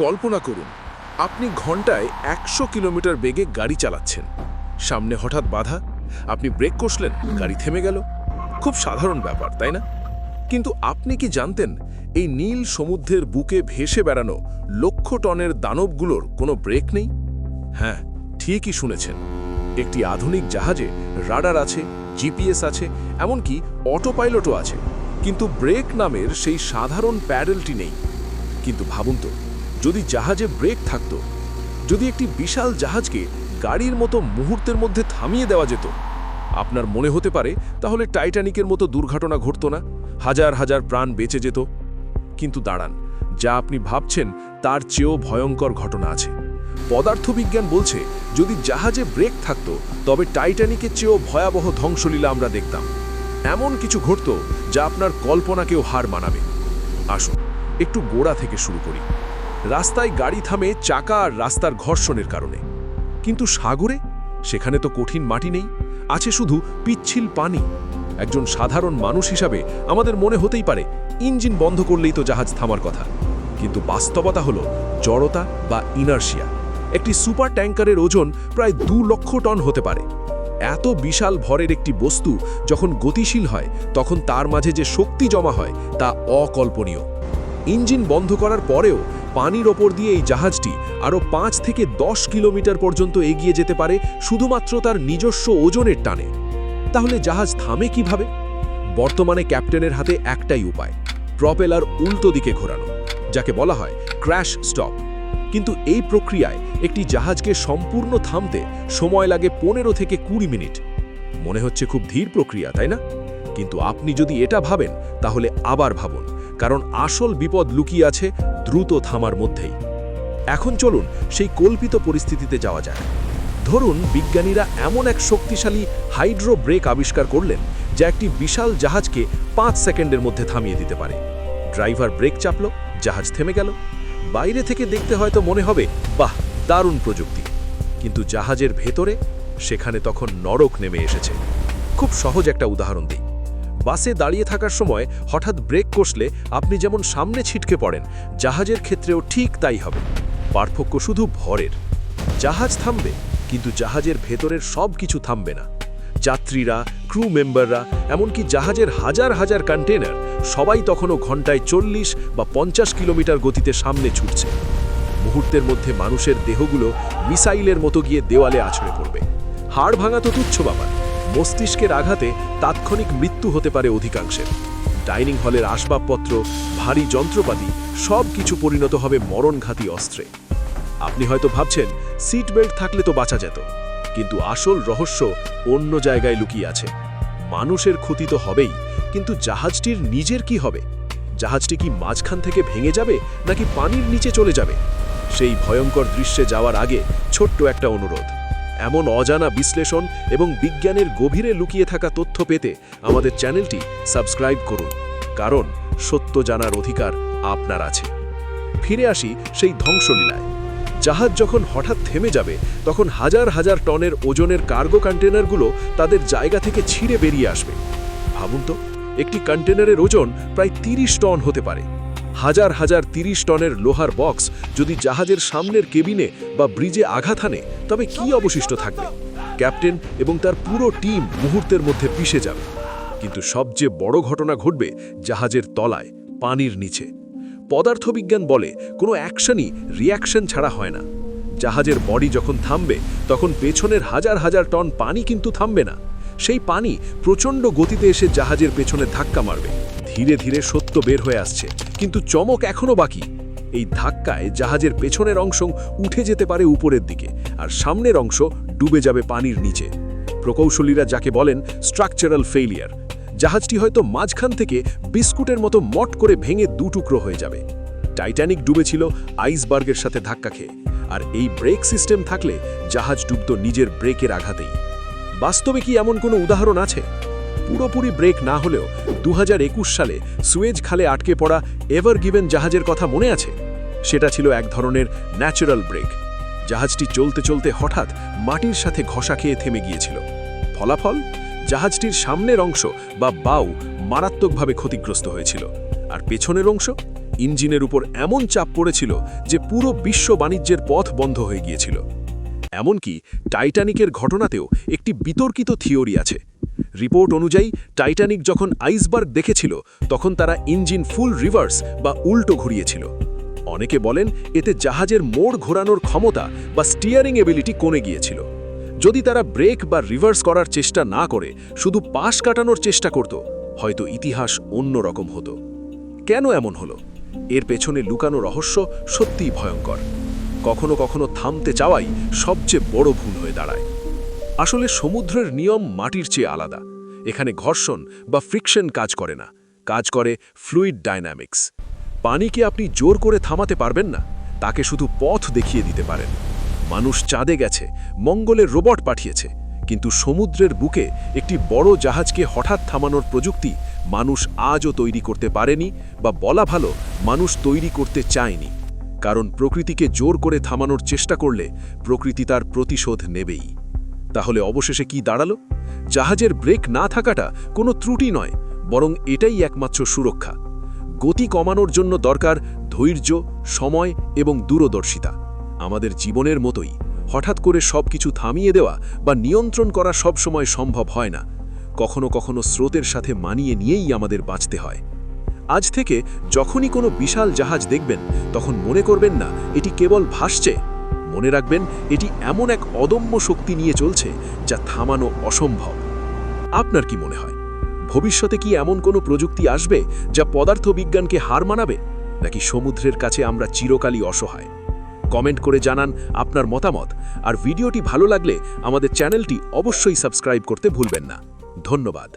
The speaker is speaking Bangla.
কল্পনা করুন, আপনি ঘন্টায় একশো কিলোমিটার বেগে গাড়ি চালাচ্ছেন। সামনে হঠাৎ বাধা, আপনি ব্রেক কষলেন, গাড়ি থেমে গেল। খুব সাধারণ ব্যাপার, তাই না? কিন্তু আপনি কি জানতেন, এই নীল সমুদ্রের বুকে ভেসে বেড়ানো লক্ষ টনের দানবগুলোর কোনো ব্রেক নেই? হ্যাঁ ঠিকই শুনেছেন। একটি আধুনিক জাহাজে রাডার আছে, জিপিএস আছে, এমনকি অটো পাইলটও আছে। কিন্তু ব্রেক নামের সেই সাধারণ প্যাডেলটি নেই। কিন্তু ভাবুন তো যদি জাহাজে ব্রেক থাকত, যদি একটি বিশাল জাহাজকে গাড়ির মতো মুহূর্তের মধ্যে থামিয়ে দেওয়া যেত, আপনার মনে হতে পারে তাহলে টাইটানিকের মতো দুর্ঘটনা ঘটত না, হাজার হাজার প্রাণ বেঁচে যেত। কিন্তু দাঁড়ান, যা আপনি ভাবছেন তার চেয়েও ভয়ঙ্কর ঘটনা আছে। পদার্থবিজ্ঞান বলছে, যদি জাহাজে ব্রেক থাকতো, তবে টাইটানিকের চেয়েও ভয়াবহ ধ্বংসলীলা আমরা দেখতাম। এমন কিছু ঘটত যা আপনার কল্পনাকেও হার মানাবে। আসুন, একটু গোড়া থেকে শুরু করি। রাস্তায় গাড়ি থামে চাকা আর রাস্তার ঘর্ষণের কারণে। কিন্তু সাগরে? সেখানে তো কঠিন মাটি নেই, আছে শুধু পিচ্ছিল পানি। একজন সাধারণ মানুষ হিসাবে আমাদের মনে হতেই পারে, ইঞ্জিন বন্ধ করলেই তো জাহাজ থামার কথা। কিন্তু বাস্তবতা হলো জড়তা বা ইনার্শিয়া। একটি সুপার ট্যাঙ্কারের ওজন প্রায় দু লক্ষ টন হতে পারে। এত বিশাল ভরের একটি বস্তু যখন গতিশীল হয়, তখন তার মাঝে যে শক্তি জমা হয়, তা অকল্পনীয়। ইঞ্জিন বন্ধ করার পরেও পানির ওপর দিয়ে এই জাহাজটি আরও পাঁচ থেকে দশ কিলোমিটার পর্যন্ত এগিয়ে যেতে পারে শুধুমাত্র তার নিজস্ব ওজনের টানে। তাহলে জাহাজ থামে কীভাবে? বর্তমানে ক্যাপ্টেনের হাতে একটাই উপায়, প্রপেলার উল্টো দিকে ঘোরানো, যাকে বলা হয় ক্র্যাশ স্টপ। কিন্তু এই প্রক্রিয়ায় একটি জাহাজকে সম্পূর্ণ থামতে সময় লাগে পনেরো থেকে কুড়ি মিনিট। মনে হচ্ছে খুব ধীর প্রক্রিয়া, তাই না? কিন্তু আপনি যদি এটা ভাবেন, তাহলে আবার ভাবুন কারণ আসল বিপদ লুকিয়ে আছে দ্রুত থামার মধ্যেই। এখন চলুন সেই কল্পিত পরিস্থিতিতে যাওয়া যায় ধরুন বিজ্ঞানীরা এমন এক শক্তিশালী হাইড্রো ব্রেক আবিষ্কার করলেন, যা একটি বিশাল জাহাজকে পাঁচ সেকেন্ডের মধ্যে থামিয়ে দিতে পারে। ড্রাইভার ব্রেক চাপল, জাহাজ থেমে গেল। বাইরে থেকে দেখতে হয়তো মনে হবে, বাহ, দারুণ প্রযুক্তি। কিন্তু জাহাজের ভেতরে সেখানে তখন নরক নেমে এসেছে। খুব সহজ একটা উদাহরণ দিই। বাসে দাঁড়িয়ে থাকার সময় হঠাৎ ব্রেক কষলে আপনি যেমন সামনে ছিটকে পড়েন, জাহাজের ক্ষেত্রেও ঠিক তাই হবে। পার্থক্য শুধু ভরের। জাহাজ থামবে, কিন্তু জাহাজের ভেতরের সব কিছু থামবে না। যাত্রীরা, ক্রু মেম্বাররা, এমনকি জাহাজের হাজার হাজার কন্টেনার সবাই তখনও ঘন্টায় চল্লিশ বা পঞ্চাশ কিলোমিটার গতিতে সামনে ছুটছে। মুহূর্তের মধ্যে মানুষের দেহগুলো মিসাইলের মতো গিয়ে দেওয়ালে আছড়ে পড়বে। হাড় ভাঙা তো তুচ্ছ বাবা মস্তিষ্কের আঘাতে তাৎক্ষণিক মৃত্যু হতে পারে অধিকাংশের। ডাইনিং হলের আসবাবপত্র, ভারী যন্ত্রপাতি, সব কিছু পরিণত হবে মরণঘাতী অস্ত্রে। আপনি হয়তো ভাবছেন, সিট বেল্ট থাকলে তো বাঁচা যেত। কিন্তু আসল রহস্য অন্য জায়গায় লুকিয়ে আছে। মানুষের ক্ষতি তো হবেই, কিন্তু জাহাজটির নিজের কি হবে? জাহাজটি কি মাঝখান থেকে ভেঙে যাবে, নাকি পানির নিচে চলে যাবে? সেই ভয়ঙ্কর দৃশ্যে যাওয়ার আগে ছোট্ট একটা অনুরোধ। এমন অজানা বিশ্লেষণ এবং বিজ্ঞানের গভীরে লুকিয়ে থাকা তথ্য পেতে আমাদের চ্যানেলটি সাবস্ক্রাইব করুন, কারণ সত্য জানার অধিকার আপনার আছে। ফিরে আসি সেই ধ্বংসলীলায়। জাহাজ যখন হঠাৎ থেমে যাবে, তখন হাজার হাজার টনের ওজনের কার্গো কন্টেনারগুলো তাদের জায়গা থেকে ছিঁড়ে বেরিয়ে আসবে। ভাবুন তো, একটি কন্টেনারের ওজন প্রায় তিরিশ টন হতে পারে। হাজার হাজার তিরিশ টনের লোহার বক্স যদি জাহাজের সামনের কেবিনে বা ব্রিজে আঘাত হানে, তবে কি অবশিষ্ট থাকবে? ক্যাপ্টেন এবং তার পুরো টিম মুহূর্তের মধ্যে পিষে যাবে। কিন্তু সবচেয়ে বড় ঘটনা ঘটবে জাহাজের তলায়, পানির নিচে। পদার্থবিজ্ঞান বলে, কোনো অ্যাকশনই রিয়াকশন ছাড়া হয় না। জাহাজের বডি যখন থামবে, তখন পেছনের হাজার হাজার টন পানি কিন্তু থামবে না। সেই পানি প্রচণ্ড গতিতে এসে জাহাজের পেছনে ধাক্কা মারবে। ধীরে ধীরে সত্য বের হয়ে আসছে। কিন্তু চমক এখনও বাকি। এই ধাক্কায় জাহাজের পেছনের অংশ উঠে যেতে পারে উপরের দিকে, আর সামনের অংশ ডুবে যাবে পানির নিচে। প্রকৌশলীরা যাকে বলেন স্ট্রাকচারাল ফেইলিয়ার জাহাজটি হয়তো মাঝখান থেকে বিস্কুটের মতো মট করে ভেঙে দু টুকরো হয়ে যাবে। টাইটানিক ডুবেছিল আইসবার্গের সাথে ধাক্কা খেয়ে, আর এই ব্রেক সিস্টেম থাকলে জাহাজ ডুবত নিজের ব্রেকের আঘাতেই। বাস্তবে কি এমন কোনো উদাহরণ আছে? পুরোপুরি ব্রেক না হলেও দু হাজার একুশ সালে সুয়েজ খালে আটকে পড়া এভার গিভেন জাহাজের কথা মনে আছে? সেটা ছিল এক ধরনের ন্যাচারাল ব্রেক। জাহাজটি চলতে চলতে হঠাৎ মাটির সাথে ঘষা খেয়ে থেমে গিয়েছিল। ফলাফল? জাহাজটির সামনের অংশ বা বাউ মারাত্মকভাবে ক্ষতিগ্রস্ত হয়েছিল। আর পেছনের অংশ? ইঞ্জিনের উপর এমন চাপ পড়েছিল যে পুরো বিশ্ব বাণিজ্যের পথ বন্ধ হয়ে গিয়েছিল। এমনকি টাইটানিকের ঘটনাতেও একটি বিতর্কিত থিওরি আছে। রিপোর্ট অনুযায়ী, টাইটানিক যখন আইসবার্গ দেখেছিল, তখন তারা ইঞ্জিন ফুল রিভার্স বা উল্টো ঘুরিয়েছিল। অনেকে বলেন, এতে জাহাজের মোড় ঘোরানোর ক্ষমতা বা স্টিয়ারিং এবিলিটি কমে গিয়েছিল। যদি তারা ব্রেক বা রিভার্স করার চেষ্টা না করে, শুধু পাশ কাটানোর চেষ্টা করত, হয়তো ইতিহাস অন্য রকম হতো। কেন এমন হলো? এর পেছনে লুকানো রহস্য সত্যিই ভয়ঙ্কর। কখনো কখনো থামতে চাওয়াই সবচেয়ে বড় ভুল হয়ে দাঁড়ায়। আসলে সমুদ্রের নিয়ম মাটির চেয়ে আলাদা। এখানে ঘর্ষণ বা ফ্রিকশন কাজ করে না। কাজ করে ফ্লুইড ডাইনামিক্স। পানিকে আপনি জোর করে থামাতে পারবেন না? তাকে শুধু পথ দেখিয়ে দিতে পারেন। মানুষ চাঁদে গেছে মঙ্গলের রোবট পাঠিয়েছে। কিন্তু সমুদ্রের বুকে একটি বড় জাহাজকে হঠাৎ থামানোর প্রযুক্তি মানুষ আজও তৈরি করতে পারেনি বা বলা ভালো মানুষ তৈরি করতে চায়নি। কারণ প্রকৃতিকে জোর করে থামানোর চেষ্টা করলে প্রকৃতি তার প্রতিশোধ নেবেই। তাহলে অবশেষে কি দাঁড়াল? জাহাজের ব্রেক না থাকাটা কোনো ত্রুটি নয়, বরং এটাই একমাত্র সুরক্ষা। গতি কমানোর জন্য দরকার ধৈর্য, সময় এবং দূরদর্শিতা। আমাদের জীবনের মতোই, হঠাৎ করে সব কিছু থামিয়ে দেওয়া বা নিয়ন্ত্রণ করা সব সময় সম্ভব হয় না। কখনো কখনো স্রোতের সাথে মানিয়ে নিয়েই আমাদের বাঁচতে হয়। আজ থেকে যখনই কোনো বিশাল জাহাজ দেখবেন, তখন মনে করবেন না, এটি কেবল ভাসছে। মনে রাখবেন, এটি এমন এক অদম্য শক্তি নিয়ে চলছে যা থামানো অসম্ভব। আপনার কি মনে হয়, ভবিষ্যতে কি এমন কোনো প্রযুক্তি আসবে যা পদার্থবিজ্ঞানকে হার মানাবে, নাকি সমুদ্রের কাছে আমরা চিরকালই অসহায়? কমেন্ট করে জানান আপনার মতামত, আর ভিডিওটি ভালো লাগলে আমাদের চ্যানেলটি অবশ্যই সাবস্ক্রাইব করতে ভুলবেন না। ধন্যবাদ।